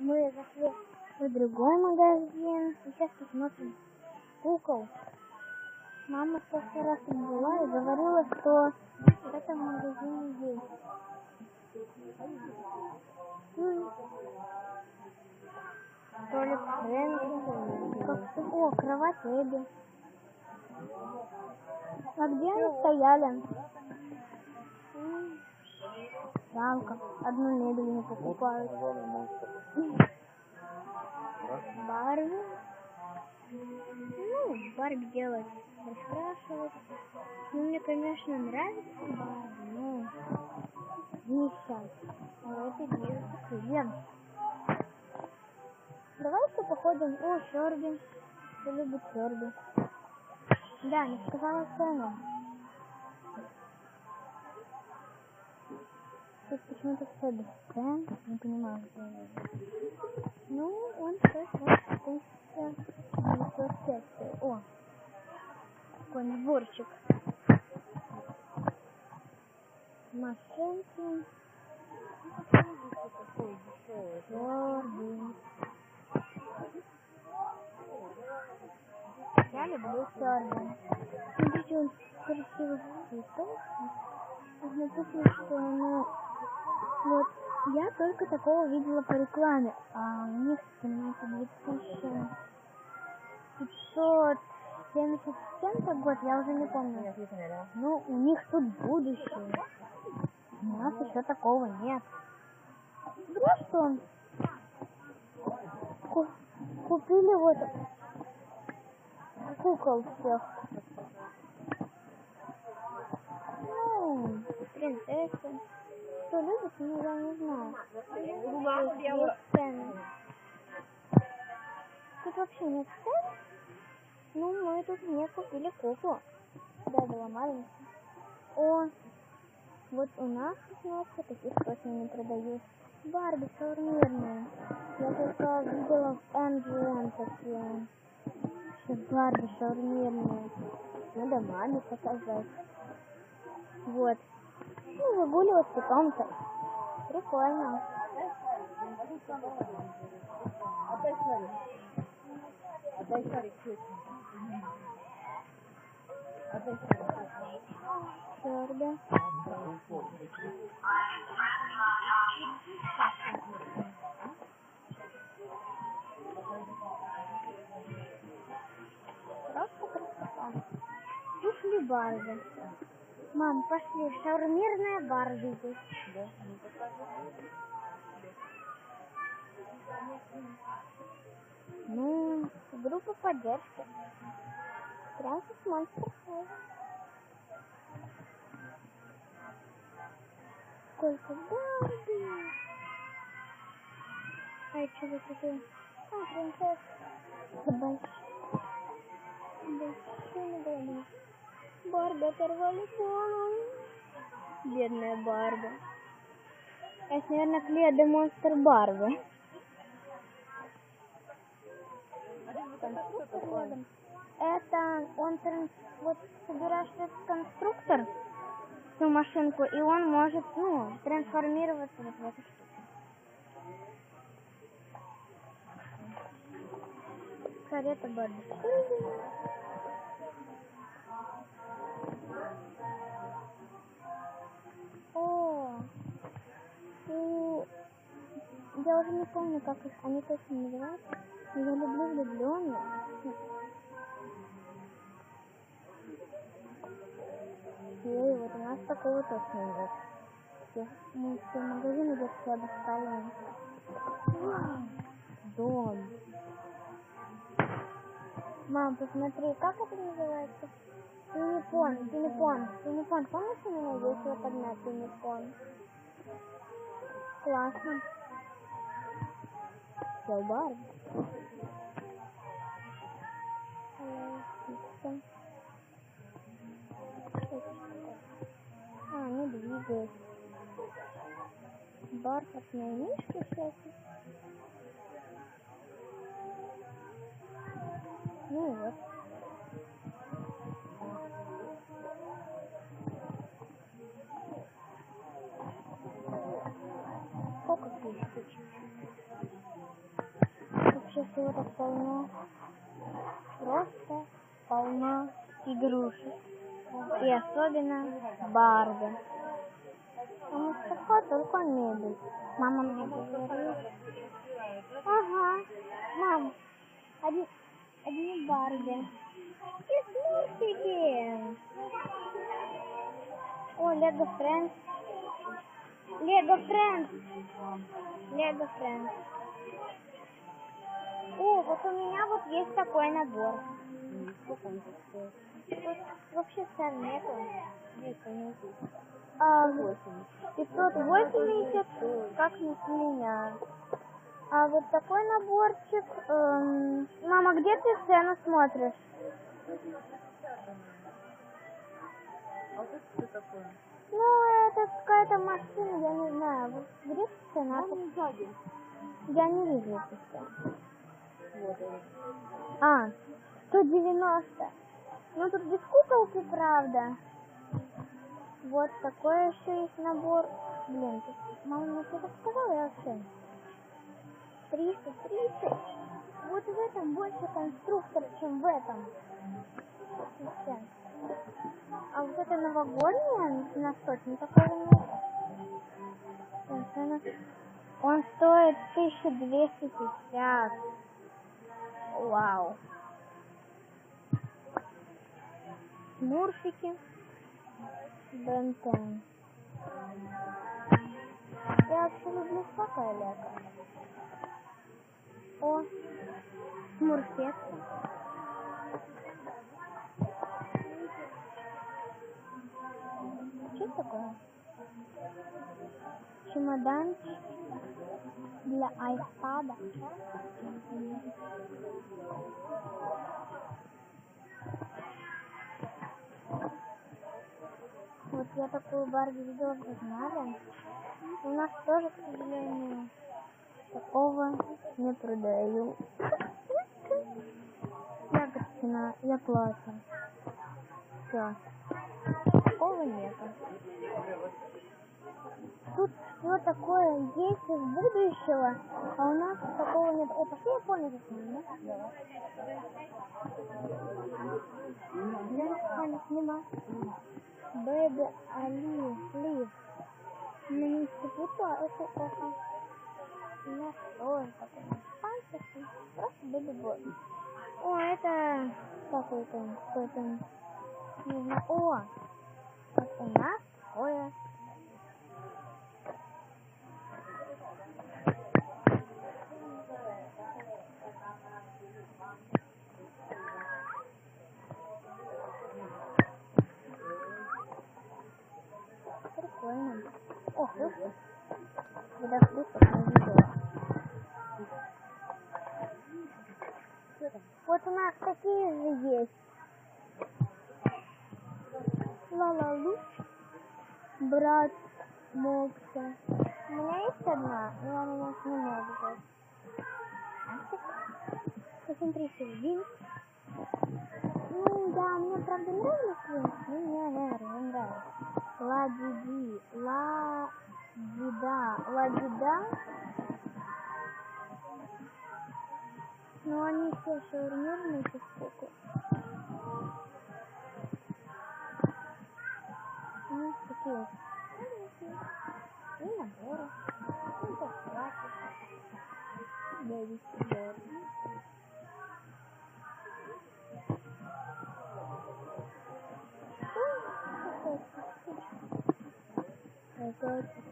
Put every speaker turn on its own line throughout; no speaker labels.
мы зашли в другой магазин. Сейчас посмотрим кукол. Мама в прошлый раз была и говорила, что в этом магазине есть. Фрэнки. Как... О, кровать Эбби. А где они стояли? Жалко. Одну мебель не покупают. Барби. Ну, Барби делать, раскрашивать. Ну, мне, конечно, нравится Барби, но не сейчас. А это крылья. Давайте походим. О, Шорби. Кто любит Шорби? Да, не сказала цену. Почему-то все без цен. Не понимаю. Ну, он стоит вот 1905. О, такой наборчик. Машинки. Чёрный. Я люблю черный. Смотрите, он красивый цветов. Написано, что оно... Вот, я только такого видела по рекламе. А у них, понимаете, 2570 с чем-то год, я уже не помню. Ну, у них тут будущее. У нас еще такого нет. Ку- купили вот кукол всех. Ну, принцесса. Кто любит, ну я не знаю. Есть сцены. Тут вообще нет сцен. Ну, мы тут не купили куклу. Да, была маленькая. О, вот у нас много таких точно не продают. Барби шаурмирные. Я только видела в MGM такие. Что Барби шаурмирные. Надо маме показать. Вот. Ну, выгуливать питомца. Прикольно.
Отдай шарик. Отдай шарик. Отдай шарик.
Просто красота. Пошли Барби. Мам, пошли. Шаурмирная Барби здесь.
Да?
Ну, группа поддержки. Прям как монстр. Сколько Барби. А что за такое? А, принцесса. Собачка. Да, что не Барби оторвали голову. Бедная Барби. Это, наверное, Клея де Монстр рядом. Это он вот собираешь этот конструктор, всю машинку, и он может, ну, трансформироваться вот в эту штуку. Карета Барби. Я уже не помню, как их, они точно называются. но Я люблю влюбленных. Ей, вот у нас такого точно нет. Все, мы все магазины где все обыскали. Дом. Мам, посмотри, как это называется? Пинипон, пинипон, пинипон. Помнишь, у меня есть вот одна пинипон? Классно. Все, Kitty. А, они двигаются. Бархатные мишки всякие. Ну вот. Сколько тысяч? Вообще всего так полно. Просто полно игрушек. И особенно Барби. А Мустафа только мебель. Мама мне говорит. Ага, мам, одни, одни Барби. И смурфики. О, Лего Френдс. Лего Френдс. Лего Френдс. О, вот у меня вот есть такой набор.
Сколько он стоит?
Тут вообще цен нету.
Конечно.
А,
80.
580, как не с меня. А вот такой наборчик. эм, Мама, где ты цену смотришь?
А вот это что такое?
Ну, это какая-то машина, я не знаю. Вот где цена? Я не вижу эту цену.
Он.
А, 190. Ну, тут без куколки, правда. Вот такой еще есть набор. Блин, тут мама мне что-то сказала, я вообще... 300, 30. Вот в этом больше конструктор, чем в этом. А вот это новогоднее носочек, такого нет. Он стоит 1250. Вау. Смурфики. Бентен. Я вообще люблю всякое лего. О, смурфетка. Что такое? Чемоданчик для айпада. Вот я такую Барби видела в журнале. У нас тоже, к сожалению, такого не продают. Я огорчена, я плачу. Все. Такого нету. Тут все такое есть из будущего, а у нас такого нет. О, пошли Японию заснимем, да? Я снимаю. Бэби Али, Лив. Мне институту, а это это. У нас тоже такой пальчик. Просто Бэби Бой. О, это какой-то, какой-то, не знаю. О, вот у нас такое. Фрукты. Когда фруктов не видела. Вот у нас такие же есть. Лалалу. Брат Мокса. У меня есть одна, но она у нас не может. Посмотрите, Винс. Ну да, мне правда нравится но мне, наверное, нравится. Ладиди, ладида, ладида. Но они все шаурмирные поскольку. Ну, такие. И наборы. Ну, так, платье. Бэби Сидор. Это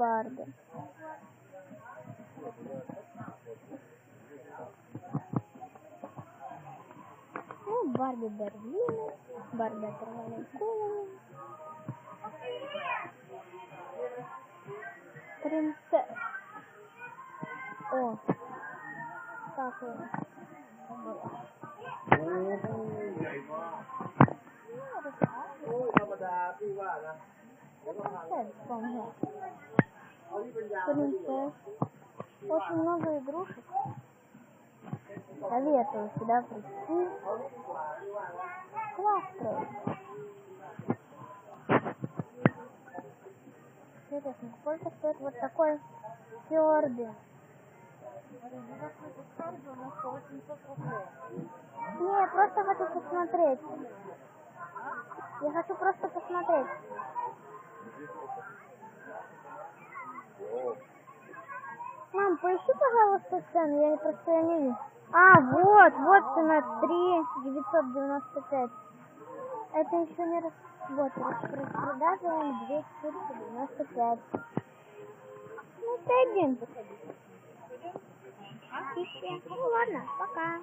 Барби. Ну, Барби Берлина, Барби оторвали голову. Принцесс. О, как он. Принцесс, помню. Принцесс. Очень много игрушек. Советую сюда прийти. Класс строить. Интересно, сколько стоит вот такой Фёрби?
Закрытый скарби у нас по 800 рублей.
Не, я просто хочу посмотреть. Я хочу просто посмотреть. Мам, поищи, пожалуйста, цену, я просто я не вижу. А, вот, вот цена 3 995. Это еще не раз... Вот, распродажа 295. Ну, ты один. Ну ладно, пока.